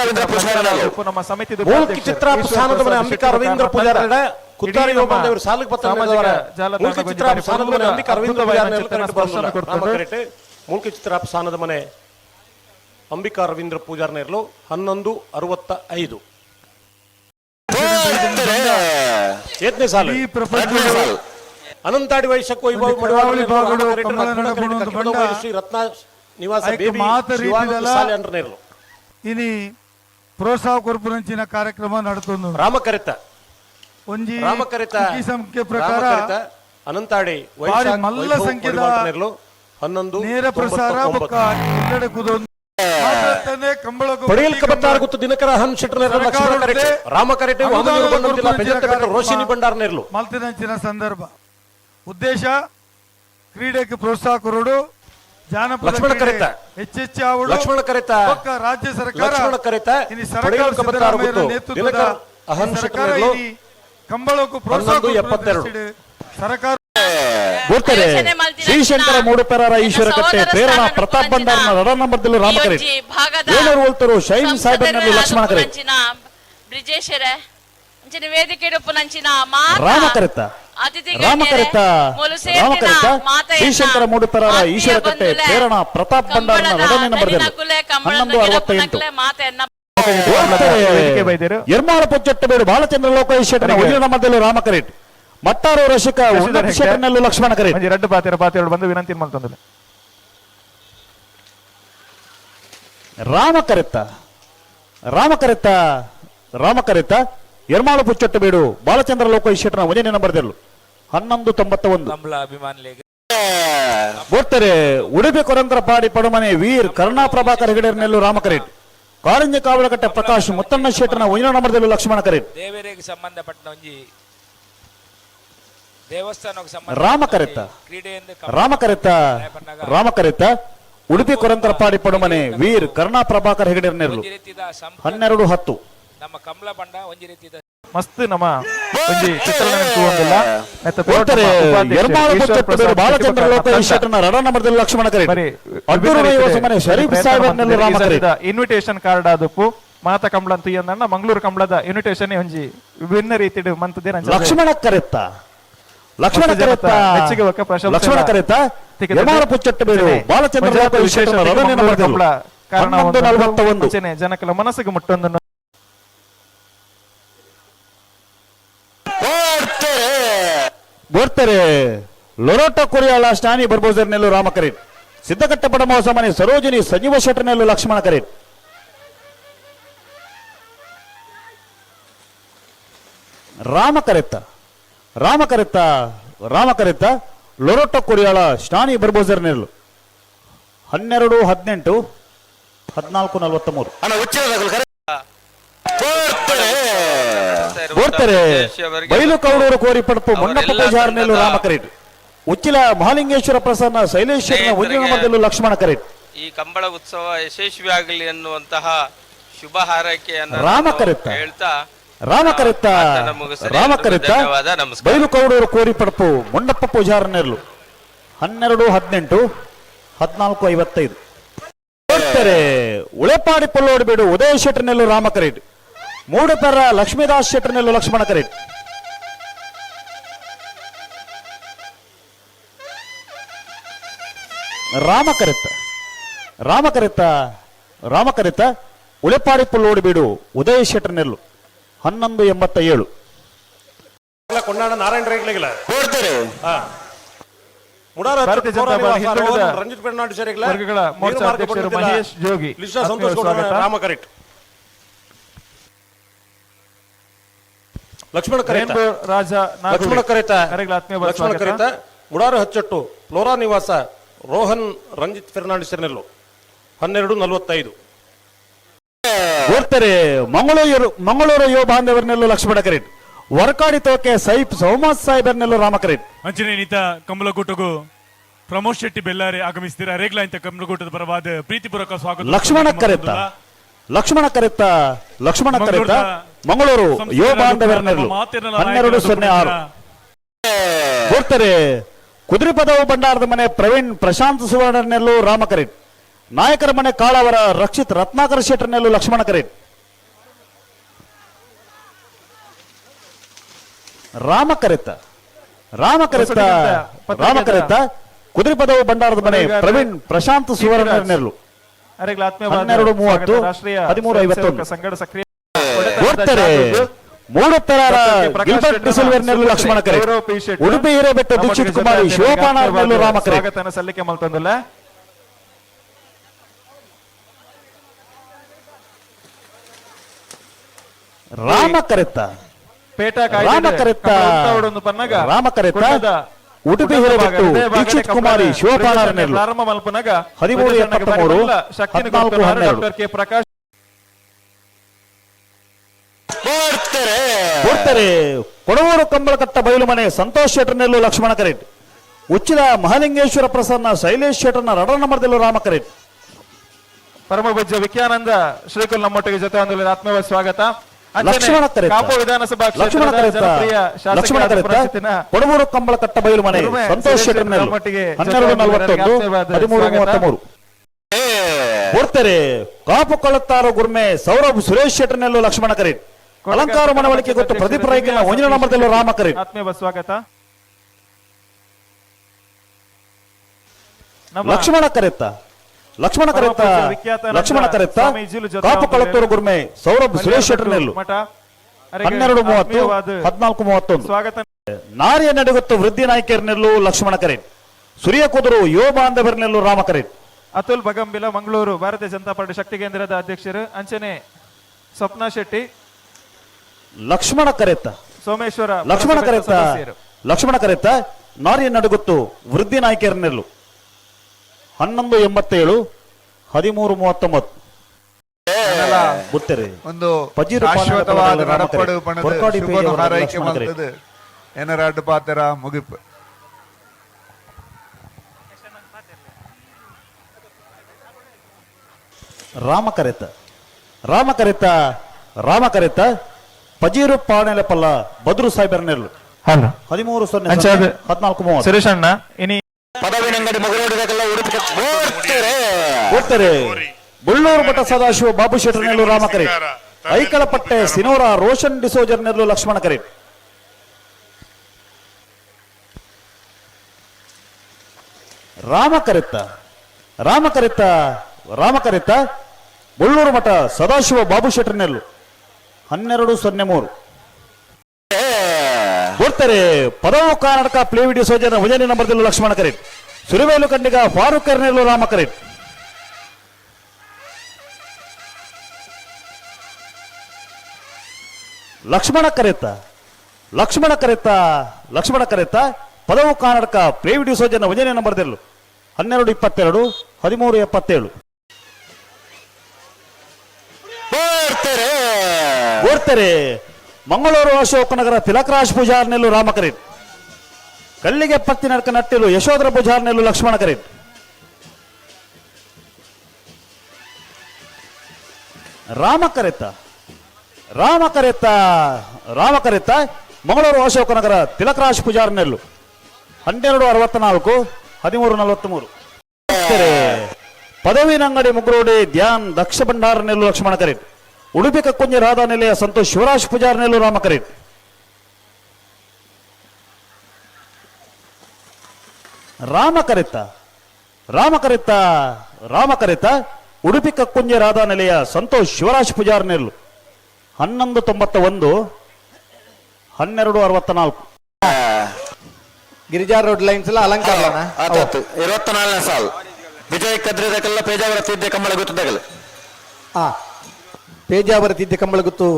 ರವೀಂದ್ರ ಪೂಜಾರಿ ನಮ್ಮ ಚಿತ್ರ ಮನೆ ಅಂಬಿಕಾ ರವೀಂದ್ರ ಪೂಜಾರಿ ಕುತ್ತಾರಿ ಚಿತ್ರ ಗೊಂದಿದ್ದಾರೆ. ಮನೆ ಅಂಬಿಕಾ ರವೀಂದ್ರ ಪೂಜಾರಿ ಚಿತ್ರ ಮನೆ ಅಂಬಿಕಾ ರವೀಂದ್ರ ಪೂಜಾರನ ಇರಲು ಹನ್ನೊಂದು ಅರವತ್ತ ಐದು ಏತನೇ ಸಾಲು ಈ ಪ್ರಪಂಚ ಅನಂತಾಡಿ ವೈಶಕ್ ವೈಭವ ಮಡಿವಾಳ ಶ್ರೀ ರತ್ನ ನಿವಾಸ ಮಾತಾಡಿ ಬೇಬಿ ಶಿವಾನಂದ ಸಾಲೆ ಅಂಟನೇ ಇನಿ ಪ್ರೋತ್ಸಾಹ ಕೊರ್ಪುರಂಚಿನ ಕಾರ್ಯಕ್ರಮ ನಡತೊಂದು ರಾಮಕರಿತ. ಒಂಜಿ ರಾಮಕರಿತ. ಈ ಸಂಖ್ಯೆ ಪ್ರಕಾರ ಅನಂತಾಡಿ ಮಲ್ಲ ಸಂಖ್ಯೆ ಸಂಖ್ಯೆದ ಹನ್ನೊಂದು ನೇರ ಪ್ರಸಾರ ಬೊಕ್ಕ ಎಲ್ಲೆಡೆ ಕುದೊಂದು. ಪಡೆಯಲ್ಕ ಬತ್ತಾರ ಗೊತ್ತು ದಿನಕರ ಹನ್ ಲಕ್ಷ್ಮಣ ಕರೆಟೆ ವಾಮನೂರು ಬಂದಂತಿಲ್ಲ ಬೆಟ್ಟ ರೋಶಿನಿ ಮಲ್ತಿದಂಚಿನ ಸಂದರ್ಭ. ಉದ್ದೇಶ ಕ್ರೀಡೆಗೆ ಪ್ರೋತ್ಸಾಹ ಕೊರೋಡು. ಜಾನಪದ ಲಕ್ಷ್ಮಣ ಕರೆತ. ಹೆಚ್ಚೆಚ್ಚು ಆವಡು ಲಕ್ಷ್ಮಣ ಕರೆತ. ರಾಜ್ಯ ಸರ್ಕಾರ. ಲಕ್ಷ್ಮಣ ಕರೆತ. ನೇತೃತ್ವದ ಸರ್ಕಾರ ಕಂಬಳಕ್ಕೂ ಪ್ರೋತ್ಸಾಹ ಎಪ್ಪತ್ತೆರಡು. ಸರ್ಕಾರ ಮಾಡ್ತೀನಿ ಶ್ರೀಶಂಕರ ಮೂಡಪರರ ಈಶ್ವರ ಕಟ್ಟೆ. ಪ್ರೇರಣಾ ಪ್ರತಾಪ್ ಭಂಡಾರ ಬಂಡಾರನ ರಡ ನಂಬರ್ದಲ್ಲೂ ರಾಮಕರೆ ಏಳೂರು ಒಲ್ತರು ಶೈನ್ ಸಾಹೇಬ್ ಸಾಹೇಬರ್ನಲ್ಲಿ ಲಕ್ಷ್ಮಣ ಕರೆ ಬ್ರಿಜೇಶ್ವರ ವೇದಿಕೆ ರಾಮಕರೆತ ರಾಮಕರೆತ ರಾಮಕರೆತ ಶ್ರೀಶಂಕರ ಮೂಡುಪೆರಾರ ಈಶ್ವರ ಕಟ್ಟೆ ಪ್ರೇರಣಾ ಪ್ರತಾಪ್ ಬಂಡಾರನ ರಡನೇ ನಂಬರ್ದಲ್ಲಿ ಹನ್ನೊಂದು ಅರವತ್ತೆಂಟು ಎರ್ಮಾಳ ಪೊಚ್ಚಟ್ಟಬೇಡು ಬಾಲಚಂದ್ರ ಲೋಕೇಶ್ ಕರೆಗೆ. ಒಯ್ಯಿನ ಮಧ್ಯದಲ್ಲಿ ರಾಮಕರೇಟ್ ಮಟ್ಟಾರು ರಶಿಕ ಶಶಿಧರ್ ಉನ್ನತ ಹೆಗ್ಡೆ. ಶೆಟ್ಟನಲ್ಲೂ ಲಕ್ಷ್ಮಣ ಕರೇಟ್. ರಡ್ಡು ಪಾತಿರ ಪಾತಿರೋಡು ಬಂದು ವಿನಂತಿ ಮಾಡ್ತಂದ್ರೆ ರಾಮಕರೆತ್ತ ರಾಮಕರೆತ್ತ ರಾಮಕರೆತ್ತ ಎರ್ಮಾಳು ಪುಚ್ಚಟ್ಟಬೇಡು ಬಾಲಚಂದ್ರ ಲೋಕೇಶ್ ಒಂದನೇ ನಂಬರ್ದಲ್ಲೂ ಹನ್ನೊಂದು ತೊಂಬತ್ತ ಒಂದು ಅಭಿಮಾನಿಗಳಿಗೆ. ಬೋಡ್ತಾರೆ ಉಡುಪಿ ಕೊರಂತರ ಪಾಡಿ ಪಡುಮನೆ ವೀರ್ ಕರುಣಾ ಪ್ರಭಾಕರ್ ಹೆಗಡೆರ್ನೆಲ್ಲೂ ರಾಮಕರೇಟ್ ಕಾರಂಜ ಕಾವಲಕಟ್ಟೆ ಪ್ರಕಾಶ್ ಮುತ್ತಣ್ಣ ಶೇಟನ ಒಂದನೇ ನಂಬರ್ದಲ್ಲೂ ಲಕ್ಷ್ಮಣ ಕರೇಟ್. ದೇವರಿಗೆ ಸಂಬಂಧಪಟ್ಟ ಒಂಜಿ ದೇವಸ್ಥಾನಕ್ಕೆ ಸಂಬಂಧ ರಾಮಕರೆತ್ತ ಕ್ರೀಡೆಯಿಂದ ರಾಮಕರೆತ್ತ ರಾಮಕರೆತ್ತ ಉಡುಪಿ ಕೊರಂತರ ಪಾಡಿ ಪಡುಮನೆ ವೀರ್ ಕರುಣಾ ಪ್ರಭಾಕರ್ ಹೆಗಡೆ ನೆಲ್ಲು ಹನ್ನೆರಡು ಹತ್ತು. ನಮ್ಮ ಕಮಲ ಬಂಡ ಒಂಜಿ ರೀತಿದ ಮಸ್ತ್ ನಮ್ಮ ಒಂಜಿ ಚಿತ್ರಣ ತೂವೊಂದಿಲ್ಲ. ನೆತ್ತ ಕೊಡ್ತಾರೆ ನಮ್ಮ ಉಪಾಧ್ಯಕ್ಷ ಎರ್ಮಾಳು ಈಶ್ವರ ಪುಚ್ಚಟ್ಟಬೇಡು ಪ್ರಸಾದ್ ಬಾಲಚಂದ್ರ ಶೆಟ್ಟಿ ಲೋಕೇಶ್ ಪ್ರಕಾರ ಶೆಟ್ಟನ ರಡ ನಂಬರ್ದಲ್ಲಿ ಲಕ್ಷ್ಮಣ ಕರೇಟ್ ಬರೀ ಅಡ್ಡೂರು ಮನೆ ಶರೀಫ್ ಸಾಹೇಬರ್ನೆಲ್ಲೂ ರಾಮಕರೇಟ್ ಇನ್ವಿಟೇಷನ್ ಕಾರ್ಡ್ ಆದಪ್ಪು ಮಾತ ಕಂಬಳ ಅಂತ ಎಂದಣ್ಣ ಮಂಗಳೂರು ಕಂಬಳದ ಇನ್ವಿಟೇಷನ್ ಒಂಜಿ ವಿಭಿನ್ನ ರೀತಿ ಮಂತದೇ ಲಕ್ಷ್ಮಣ ಕರೆತ್ತ. ಲಕ್ಷ್ಮಣ ಕರೆತ್ತ. ಹೆಚ್ಚಿಗೆ ಒಕ್ಕ ಪ್ರಶಂಸೆ ಲಕ್ಷ್ಮಣ ಕರೆತ್ತ. ತೆಗೆದು ಯಮಾರ ಪುಚ್ಚಟ್ಟಬೇಡು ಬಾಲಚಂದ್ರ ಲೋಕ ಲೋಕೇಶ್ ವಿಶೇಷ ಶೆಟ್ಟನ ರಡ ಮಂಗಳೂರು ನಂಬರ್ದಲ್ಲಿ. ಕಂಬಳ ಕಾರಣ ಹನ್ನೊಂದು ನಲವತ್ತ ಒಂದು ಮುಂಚೆನೆ ಜನಕಲ ಮನಸ್ಸಿಗೆ ಮುಟ್ಟೊಂದು ಬೋರ್ತಾರೆ ಲೊರಟ ಕೊರಿಯಾಳ ಸ್ಟಾನಿ ಬರ್ಬೋಜರ್ನೆಲ್ಲೂ ರಾಮ ಕರೇಟ್ ಸಿದ್ದಕಟ್ಟ ಪಡಮೋಸ ಮನೆ ಸರೋಜಿನಿ ಸಂಜೀವ ಶೆಟ್ಟರ್ನೆಲ್ಲೂ ಲಕ್ಷ್ಮಣ ಕರೇಟ್. ರಾಮ ಕರೆತ್ತ ರಾಮ ಕರೆತ್ತ ರಾಮ ಕರೆತ್ತ ಲೊರೋಟ ಕೊರಿಯಾಳ ಸ್ಟಾನಿ ಬರ್ಬೋಜರ್ನೆಲ್ಲೂ. ಹನ್ನೆರಡು, ಹದಿನೆಂಟು, ಹದಿನಾಲ್ಕು ನಲವತ್ತ ಮೂರು ಬೋರ್ತಾರೆ. ಬೈಲು ಕೌಡೂರು ಕೋರಿ ಪಡಪು ಮಣ್ಣಪ್ಪ ಪೂಜಾರನೆಲ್ಲೂ ರಾಮ ಕರೇಟ್ ಉಚ್ಚಿಲ ಮಹಾಲಿಂಗೇಶ್ವರ ಪ್ರಸನ್ನ ಶೈಲೇಶ್ವರನ ನಂಬರ್ದಲ್ಲೂ ಲಕ್ಷ್ಮಣ ಕರೇಟ್ ಈ ಕಂಬಳ ಉತ್ಸವ ಯಶಸ್ವಿಯಾಗಲಿ ಅನ್ನುವಂತಹ ಶುಭ ಹಾರೈಕೆಯನ್ನು ರಾಮ ಕರೆತ್ತ. ಹೇಳ್ತಾ ರಾಮ ಕರೆತ್ತ ರಾಮ ಕರೆತ್ತ ಬೈಲು ಕೌಡೂರು ಕೋರಿ ಪಡಪು ಮೊಂಡಪ್ಪ ಪೂಜಾರನೆಲ್ಲು. ಹನ್ನೆರಡು ಹದಿನೆಂಟು ಹದಿನಾಲ್ಕು ಐವತ್ತೈದು. ಉಳೆಪಾಡಿ ಪಲ್ಲೋಡಿಬೇಡು ಉದಯ ಶೆಟ್ಟರ್ನೆಲ್ಲು ರಾಮ ಕರೇಟ್ ಮೂಡುಪೆರ ಲಕ್ಷ್ಮೀದಾಸ್ ಶೆಟ್ಟರ್ ನಿಲ್ಲು ಲಕ್ಷ್ಮಣ ಕರೆಟ್ ರಾಮ ಕರೆತ್ತ ರಾಮ ಕರೆತ್ತ ರಾಮ ಕರೆತ್ತ ಉಳೆಪಾಡಿ ಪುಲ್ಲೋಡಿಬೇಡು ಉದಯ ಶೆಟ್ಟರ್ನೆಲ್ಲು. ಹನ್ನೊಂದು ಎಂಬತ್ತ ಏಳು. ಕೊಂಡಾಡ ನಾರಾಯಣ ರೇಗ್ಲಿಗಿಲ್ಲ ಕೊಡ್ತಾರೆ. ರಂಜಿತ್ ಬೆರ್ನಾಡು ಸೇರಿಗ್ಲ ವರ್ಗಗಳ ಮೋರ್ಚಾ ಅಧ್ಯಕ್ಷರು ಮಹೇಶ್ ಜೋಗಿ. ಸಂತೋಷ್ ರಾಮ ಕರೆಟ್. ಲಕ್ಷ್ಮಣ ಕರೆತ. ರಾಜ ಲಕ್ಷ್ಮಣ ಕರೆತ. ಲಕ್ಷ್ಮಣ. ಕರೆತ. ಮುಡಾರ ಹಚ್ಚಟ್ಟು ಫ್ಲೋರಾ ನಿವಾಸ ರೋಹನ್ ರಂಜಿತ್ ಫೆರ್ನಾಂಡಿಸ್ ನೆಲ್ಲು ಹನ್ನೆರಡು ನಲವತ್ತೈದು. ಓಡ್ತಾರೆ ಮಂಗಳೂರು ಮಂಗಳೂರು ಯುವ ಬಾಂಧವರನೆಲ್ಲೂ ಲಕ್ಷ್ಮಣ ಕರೇಟ್ ವರ್ಕಾಡಿ ತೋಕೆ ಸೈಫ್ ಸೌಮತ್ ಸಾಹೇಬರ್ನೆಲ್ಲೂ ರಾಮ ಕರೇಟ್ ಅಂಚನೆ ನೀತ ಕಮಲಗೂಟಗೂ ಪ್ರಮೋದ್ ಶೆಟ್ಟಿ ಬೆಲ್ಲಾರೆ ಆಗಮಿಸ್ತೀರಾ? ರೇಗ್ಲಾ ಇಂತ ಕಮಲಗೂಟದ ಪರವಾದ ಪ್ರೀತಿಪೂರ್ವಕ ಸ್ವಾಗತ. ಲಕ್ಷ್ಮಣ ಕರೆತ. ಲಕ್ಷ್ಮಣ ಕರೆತ ಲಕ್ಷ್ಮಣ ಕರೆತ್ತ ಮಂಗಳೂರು ಯುವ ಬಾಂಧವರ ಹನ್ನೆರಡು ಸೊನ್ನೆ ಆರು. ಹೋಗ್ತಾರೆ ಕುದುರೆಪದವು ಭಂಡಾರದ ಮನೆ ಪ್ರವೀಣ್ ಪ್ರಶಾಂತ್ ಸುವರ್ಣನೆಲ್ಲು ರಾಮಕರೇಟ್ ನಾಯಕರ ಮನೆ ಕಾಳವರ ರಕ್ಷಿತ್ ರತ್ನಾಕರ ಶೆಟ್ಟರ್ ನೆಲ್ಲು ಲಕ್ಷ್ಮಣ ಕರೇಟ್ ರಾಮ ಕರೆತ ರಾಮ ಕರೆತ ರಾಮ ಕರೆತ ಕುದುರೆಪದವು ಭಂಡಾರದ ಮನೆ ಪ್ರವೀಣ್ ಪ್ರಶಾಂತ್ ಸುವರ್ಣ ಹನ್ನೆರಡು ಮೂವತ್ತು ಹದಿಮೂರು ಐವತ್ತೊಂದು. ಸಂಘಟ ಸಕ್ರಿಯ ನೋಡ್ತಾರೆ ಮೂರು ತರಾರ ಲಕ್ಷ್ಮಣ ಕರೆ ಉಡುಪಿ ಹಿರೇಬೆಟ್ಟ ದೀಕ್ಷಿತ್ ಕುಮಾರಿ. ಶಿವಪಾಣ ರಾಮಕರೆ. ಸಲ್ಲಿಕೆ ಮಲ್ತಂದುಲ್ಲ ರಾಮಕರೆತ್ತ. ಪೇಟ ರಾಮಕರೆತ್ತ. ಪನ್ನಗ. ರಾಮಕರೆತ್ತ. ಕುಂಡದ ಉಡುಪಿ ಹಿರೇಬೆಟ್ಟು ದೀಕ್ಷಿತ್ ಕುಮಾರಿ ಶಿವಪಾಣ ಪ್ರಾರಂಭ ಮಲ್ಪನಾಗ ಹದಿಮೂರು ಎಪ್ಪತ್ಮೂರು, ಕೊಡ್ತಾರೆ ಹನ್ನೆರಡು. ಪ್ರಕಾಶ್ ಕೊಡ್ತಾರೆ. ಕೊಡವೂರು ಕಂಬಳಕಟ್ಟ ಬಯಲು ಮನೆ ಸಂತೋಷ್ ಶೆಟ್ಟರ್ ನೆಲ್ಲು ಲಕ್ಷ್ಮಣ ಕರೆಟ್. ಉಚ್ಚಿಲ ಮಹಾಲಿಂಗೇಶ್ವರ ಪ್ರಸನ್ನ ಶೈಲೇಶ್ ಶೆಟ್ಟರ್ನ ರಡ ನಂಬರ್ದಲ್ಲೂ ರಾಮ ಕರೆಟ್. ಪರಮ ಪೂಜ್ಯ ವಿಖ್ಯಾನಂದ ಶ್ರೀಕುಲ್ ನಮ್ಮೊಟ್ಟಿಗೆ ಜೊತೆ ಒಂದು ಆತ್ಮೀಯ ಸ್ವಾಗತ ಲಕ್ಷ್ಮಣ ಕಾಪು ವಿಧಾನಸಭಾ ಲಕ್ಷ್ಮಣ ಕ್ಷೇತ್ರದ ಕೊಡವೂರು ಕಂಬಳಕಟ್ಟ ಬಯಲು ಮನೆ ಸಂತೋಷ್ ನಮ್ಮೊಟ್ಟಿಗೆ ಹನ್ನೆರಡು ನಲವತ್ತೊಂದು ಹದಿಮೂರು ಕೊಡ್ತಾರೆ. ಕಾಪು ಕಳುತ್ತಾರೋ ಗುರ್ಮೆ ಸೌರಭ್ ಸುರೇಶ್ ಶೆಟ್ಟರ್ ನೆಲ್ಲು ಲಕ್ಷ್ಮಣ ಕರೆಟ್. ಅಲಂಕಾರ ಮನವಳಿಕೆ ಗೊತ್ತು ಪ್ರದೀಪ್ ರಾಯ್ಕನ ಒಂದಿನ ನಂಬರ್ದಲ್ಲಿ ರಾಮ ಕರೆಟ್ ಆತ್ಮೀಯ ಸ್ವಾಗತ. ಲಕ್ಷ್ಮಣ ಕರೆತ್ತ. ಲಕ್ಷ್ಮಣ ಕರೆತ್ತ. ಲಕ್ಷ್ಮಣ ಕರೆತ್ತ. ಕಾಪು ಕಳತ್ತೂರು ಗುರ್ಮೆ ಸೌರಭ್ ಸುರೇಶ್ ಶೆಟ್ಟರ್ ನೆಲ್ಲು. ಮಠ. ಅವರಿಗೆ ಹನ್ನೆರಡು ಮೂವತ್ತು ಹದಿನಾಲ್ಕು ಮೂವತ್ತೊಂದು. ಸ್ವಾಗತ. ನಾರಿಯ ನಡೆಗುತ್ತು ವೃದ್ಧಿ ನಾಯಕರ್ನೆಲ್ಲು ಲಕ್ಷ್ಮಣ ಕರೆಟ್ ಸುರಿಯ ಕುದುರು ಯುವ ಬಾಂಧವರ್ನೆಲ್ಲು ರಾಮ ಕರೆಟ್ ಅತುಲ್ ಬಗಂಬಿಲ ಮಂಗಳೂರು ಭಾರತೀಯ ಜನತಾ ಪಾರ್ಟಿ ಶಕ್ತಿ ಕೇಂದ್ರದ ಅಧ್ಯಕ್ಷರು ಅಂಚನೆ ಸ್ವಪ್ನ ಶೆಟ್ಟಿ. ಲಕ್ಷ್ಮಣ ಕರೆತ. ಸೋಮೇಶ್ವರ ಲಕ್ಷ್ಮಣ ಕರೆತ ಲಕ್ಷ್ಮಣ ಕರೆತ ನಾರಿಯ ನಡುಗುತ್ತು ವೃದ್ಧಿ ನಾಯಕಿಯರನ್ನೆಲ್ಲು ಹನ್ನೊಂದು ಎಂಬತ್ತೇಳು ಹದಿಮೂರು ಮೂವತ್ತೊಂಬತ್ತು. ಗೊತ್ತೇರಿ ಒಂದು ಶಾಶ್ವತವಾದ ನಡಪಡು. ಪಣದ ಹಾರೈಕೆ ಎನರಾಡು ಪಾತ್ರ ಮುಗಿಪು. ರಾಮ ಕರೆತ. ರಾಮ ಕರೆತ ರಾಮ ಕರೆತ. ಪಜೀರು ಪಾಣೆಲೆಪಲ್ಲ ಬದ್ರು ಸಾಹೇಬರ ನೆರಳು ಹಲೋ ಹದಿಮೂರು ಸೊನ್ನೆ ಅಂಚೆ ಅದು- ಸೊನ್ನೆ, ಹದಿನಾಲ್ಕು ಮೂವತ್ತು. ಸುರೇಶ್ ಅಣ್ಣ ಇನಿ ಪದವಿನಂಗಡಿ ಮಗರೋಡಿದಾಗೆಲ್ಲ ಉಡುಪಿ ಓಡ್ತಾರೆ. ಬುಳ್ಳೂರು ಮಠ ಸದಾಶಿವ ಬಾಬು ಶೆಟ್ಟರ್ ನೆರಳು ರಾಮಕರಿ. ಐಕಳಪಟ್ಟೆ ಸಿನೋರ ರೋಷನ್ ಡಿಸೋಜರ್ ನೆರಳು ಲಕ್ಷ್ಮಣ ಕರೆ ರಾಮ ಕರೆತ್ತ ರಾಮ ಕರೆತ್ತ ರಾಮ ಕರೆತ್ತ ಬುಳ್ಳೂರು ಮಠ ಸದಾಶಿವ ಬಾಬು ಶೆಟ್ಟರ್ ನೆರಳು ಹನ್ನೆರಡು ಸೊನ್ನೆ ಮೂರು. ಕೊಡ್ತಾರೆ ಪದವು ಕರ್ನಾಟಕ ಪ್ಲೇ ವಿಡಿಯೋ ಸೋಜನ ಭಜನೆ ನಂಬರ್ದಲ್ಲೂ ಲಕ್ಷ್ಮಣ ಕರೆಟ್ ಸುರಿವೇಲು ಕಂಡಿಗ ಫಾರೂಕ್ ಕರ್ನೆಲ್ಲೂ ರಾಮ ಕರೆಟ್ ಲಕ್ಷ್ಮಣ ಕರೆತ ಲಕ್ಷ್ಮಣ ಕರೆತ ಲಕ್ಷ್ಮಣ ಕರೆತ, ಪದವು ಕರ್ನಾಟಕ ಪ್ಲೇ ವಿಡಿಯೋ ಸೋಜನ ಭಜನೆ ನಂಬರ್ದಲ್ಲೂ ಹನ್ನೆರಡು ಇಪ್ಪತ್ತೆರಡು, ಹದಿಮೂರು ಎಪ್ಪತ್ತೇಳು. ಓಡ್ತಾರೆ. ಮಂಗಳೂರು ಅಶೋಕನಗರ ತಿಲಕರಾಜ್ ಪೂಜಾರ್ನೆಲ್ಲು ರಾಮ ಕರೆಟ್ ಕಲ್ಲಿಗೆ ಪತ್ತಿ ನಡ್ಕ ನಟ್ಟಿಲು ಯಶೋಧರ ಪೂಜಾರ್ನೆಲ್ಲು ಲಕ್ಷ್ಮಣ ಕರೆಟ್ ರಾಮ ಕರೆತ ರಾಮ ಕರೆತ ರಾಮ ಕರೆತ, ಮಂಗಳೂರು ಅಶೋಕನಗರ ತಿಲಕರಾಜ್ ಪೂಜಾರ್ನೆಲ್ಲು ಹನ್ನೆರಡು ಅರವತ್ನಾಲ್ಕು, ಹದಿಮೂರು ನಲವತ್ಮೂರು. ಪದವಿನಂಗಡಿ ಮುಗ್ರೋಡಿ ಧ್ಯಾನ್ ದಕ್ಷ ಭಂಡಾರ ನೆಲ್ಲು ಲಕ್ಷ್ಮಣ ಕರೆಟ್ ಉಡುಪಿ ಕಕ್ಕುಂಜ ರಾಧಾ ನಿಲಯ ಸಂತೋಷ್ ಶಿವರಾಜ್ ಪೂಜಾರ್ ನೆಲ್ಲೂರು ರಾಮ ರಾಮಕರಿತ ರಾಮಕರಿತ ರಾಮಕರಿತ ರಾಮ ಕರೆತ ರಾಮ ಕರೆತ ಉಡುಪಿ ಕಕ್ಕುಂಜ ರಾಧಾ ನೆಲೆಯ ಸಂತೋಷ್ ಶಿವರಾಜ್ ಪೂಜಾರ್ ನೆಲ್ಲು ಹನ್ನೊಂದು ತೊಂಬತ್ತ ಒಂದು ಹನ್ನೆರಡು ಅರವತ್ತ ನಾಲ್ಕು. ಗಿರಿಜಾ ರೋಡ್ ಲೈನ್ಸ್ ಎಲ್ಲ ಅಲಂಕಾರ ಆತಾತು ಇರುವತ್ನಾಲ್ಕನೇ ಸಾಲ್. ವಿಜಯ್ ಕದ್ರಿದಕ್ಕೆಲ್ಲ ಪೇಜಾವರ ತಿದ್ದೆ ಕಮ್ಮಳ ಗೊತ್ತಿದ್ದಾಗಲ್ಲ ಆ ಪೇಜಾವರ ತಿದ್ದೆ ಕಂಬಳಗುತ್ತು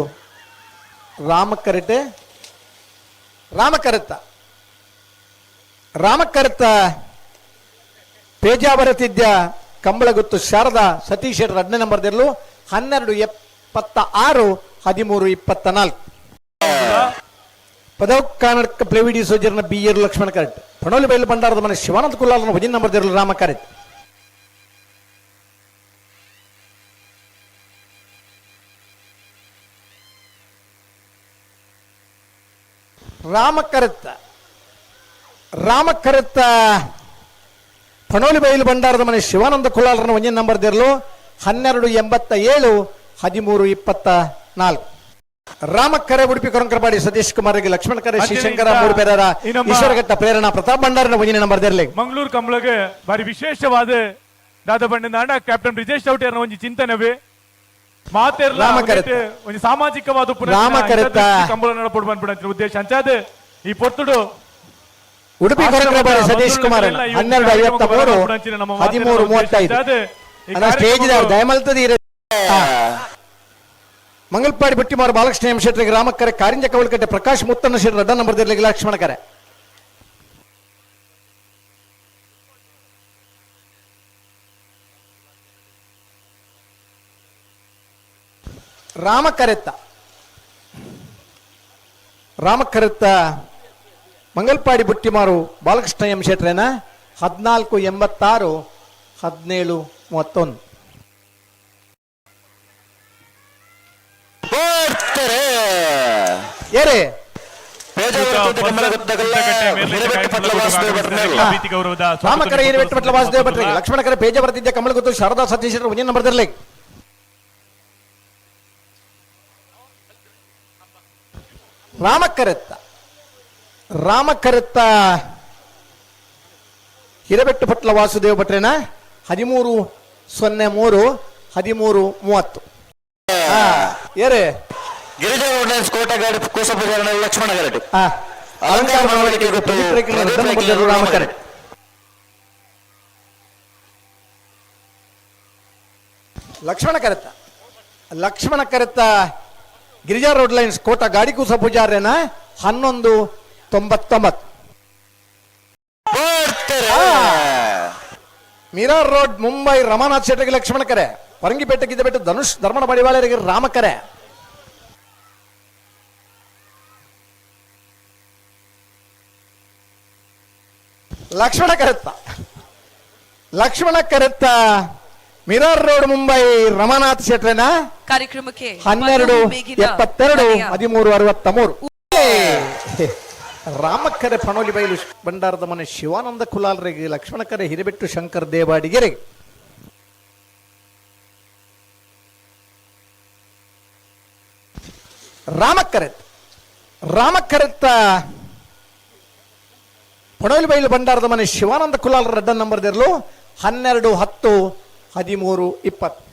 ರಾಮಕರಟೆ, ರಾಮಕರತ್ತ. ರಾಮಕರತ್ತ ಪೇಜಾವರ ತಿದ್ದ ಕಂಬಳ ಗೊತ್ತು ಶಾರದಾ ಸತೀಶ್ ಶೆಟ್ಟರ್ ನಂಬರ್ ನಂಬರ್ದಲ್ಲೂ ಹನ್ನೆರಡು ಎಪ್ಪತ್ತ ಆರು, ಹದಿಮೂರು ಇಪ್ಪತ್ತ ನಾಲ್ಕು. ಪದವ್ ಕರ್ನಾಟಕ ಪ್ಲೇವಿಡಿ ಸೋಜರ್ನ ಬಿ ಎರ್ ಲಕ್ಷ್ಮಣ ಕರೆಟ್. ಪಣೋಲಿ ಬೈಲು ಬಂಡಾರದ ಮನೆ ಶಿವಾನಂದ ಕುಲಾಲನ ಭಜನ್ ನಂಬರ್ದಿರಲು ರಾಮ ಕರೆಕ್ಟ್ ರಾಮಕರತ್ತ. ರಾಮಕರತ್ತ ಪಣೋಲಿ ಬೈಲು ಭಂಡಾರದ ಮನೆ ಶಿವಾನಂದ ಕುಲಾಲರನ್ನು ಒಂದಿನ ನಂಬರ್ ದಿರಲು ಹನ್ನೆರಡು ಎಂಬತ್ತ ಏಳು ಹದಿಮೂರು ಇಪ್ಪತ್ತ ನಾಲ್ಕು. ರಾಮಕ್ಕರೆ ಉಡುಪಿ ಕೊರಂಕರಪಾಡಿ ಸತೀಶ್ ಕುಮಾರ್ಗೆ ಲಕ್ಷ್ಮಣ ಕರೆ ಶಿವಶಂಕರ ಶ್ರೀಶಂಕರ ಮೂರು ಪೇರರ ಈ ನಮ್ಮ- ಈಶ್ವರಘಟ್ಟ ಪ್ರೇರಣಾ ಪ್ರತಾಪ್ ಭಂಡಾರನ ಒಂದಿನ ನಂಬರ್ ದಿರಲಿ. ಮಂಗಳೂರು ಕಂಬಳಗೆ ಬಾರಿ ವಿಶೇಷವಾದ ದಾದ ಬಂಡ ಕ್ಯಾಪ್ಟನ್ ಬ್ರಿಜೇಶ್ ಚೌಟಿಯರ್ನ ಒಂಜಿ ಚಿಂತನೆವೇ. ಒಂದು ಸಾಮಾಜಿಕವಾದ ಕಂಬಳ ನಡಪಡು ಬಂದ್ಬಿಡ ಉದ್ದೇಶ. ಅಂಚಾದ ಈ ಪೊತ್ತುಡು ಉಡುಪಿ ಸತೀಶ್ ಕುಮಾರ್ ಹನ್ನೆರಡು ಐವತ್ತ ಮೂರು ಹದಿಮೂರು ಮೂವತ್ತೈದು. ಸ್ಟೇಜ್ ದಯಮಲ್ತದಿ ಮಂಗಲ್ಪಾಡಿ ಬುಟ್ಟಿಮಾರು ಬಾಲಕೃಷ್ಣ ಎಂ ಶೆಟ್ರಿಗೆ ರಾಮಕ್ಕರೆ ಕಾರಿಂಜ ಕವಲ್ಕಟ್ಟೆ ಪ್ರಕಾಶ್ ಮುತ್ತನ್ನ ಶೆಟ್ಟಿ ರಡ್ಡ ನಂಬರ್ ದೇರ್ಲಿ ಲಕ್ಷ್ಮಣ ಕರೆತ್ತ ರಾಮ ಕರೆತ್ತ ಮಂಗಲ್ಪಾಡಿ ಬುಟ್ಟಿಮಾರು ಬಾಲಕೃಷ್ಣ ಎಂ ಶೆಟ್ರೇನ ಹದಿನಾಲ್ಕು ಎಂಬತ್ತಾರು ಹದಿನೇಳು ಮೂವತ್ತೊಂದು. ಏರೇ ರಾಮಕರ ಗೌರವದ ರಾಮಕರ ಹಿರಿವೆಟ್ಟು ಪಟ್ಲ ವಾಸುದೇವ ಭಟ್ರಿಗೆ ಲಕ್ಷ್ಮಣಕರ ಪೇಜ ಬರ್ತಿದ್ದೆ ಕಮಲ ಗೊತ್ತು ಶಾರದಾ ಸತೀಶ್ ಮುಂದಿನ ನಂಬರ್ ರಾಮಕರೆತ್ತ. ರಾಮಕರೆತ್ತ ಹಿರೇಬೆಟ್ಟು ಪಟ್ಲ ವಾಸುದೇವ ಭಟ್ರೇನ? ಹದಿಮೂರು ಸೊನ್ನೆ ಮೂರು ಹದಿಮೂರು ಮೂವತ್ತು. ಏರೇ. ಗಿರಿಜಾ ರೋಡ್ಲೈನ್ಸ್ ಕೋಟೆಗಾಡಿ ಲಕ್ಷ್ಮಣ ಅಲಂಕಾರ ರಾಮಕರೆ. ಲಕ್ಷ್ಮಣ ಕರೆತ್ತ. ಲಕ್ಷ್ಮಣ ಕರೆತ್ತ ಗಿರಿಜಾ ರೋಡ್ ಲೈನ್ಸ್ ಕೋಟ ಗಾಡಿ ಕೂಸ ಪೂಜಾರ್ಯನ ಹನ್ನೊಂದು ತೊಂಬತ್ತೊಂಬತ್ತು. ಮಿರಾರ್ ರೋಡ್ ಮುಂಬೈ ರಮಾನಾಥ್ ಶೆಟ್ಟಿಗೆ ಲಕ್ಷ್ಮಣ ಕರೆ ಪರಂಗಿಪೇಟೆ ಗಿದ್ದಬೆಟ್ಟು ಧನುಷ್ ಧರ್ಮಣ ಬಡಿವಾಳರಿಗೆ ರಾಮಕರೆ. ಲಕ್ಷ್ಮಣ ಕರೆತ್ತ ಲಕ್ಷ್ಮಣ ಕರೆತ್ತ ಮಿರಾರ್ ರೋಡ್ ಮುಂಬೈ ರಮಾನಾಥ್ ಶೆಟ್ರನ ಕಾರ್ಯಕ್ರಮಕ್ಕೆ ಹನ್ನೆರಡು ಎಪ್ಪತ್ತೆರಡು ಹದಿಮೂರು ಅರವತ್ತ ಮೂರು ರಾಮಕ್ಕರೆ ಪಣೋಲಿ ಬೈಲು ಭಂಡಾರದ ಮನೆ ಶಿವಾನಂದ ಕುಲಾಲ್ರಿಗೆ ಲಕ್ಷ್ಮಣಕರೆ ಹಿರಿಬೆಟ್ಟು ಶಂಕರ್ ದೇವಾಡಿಗೆರೆ. ರಾಮಕ್ಕರೆತ್ ರಾಮಕ್ಕರೆತ್ತ ಪಣೋಲಿ ಬೈಲು ಭಂಡಾರದ ಮನೆ ಶಿವಾನಂದ ಕುಲಾಲ್ ರೆಡ್ಡ ನಂಬರ್ ದೇರ್ಲು ಹನ್ನೆರಡು ಹತ್ತು ಹದಿಮೂರು ಇಪ್ಪತ್ತು.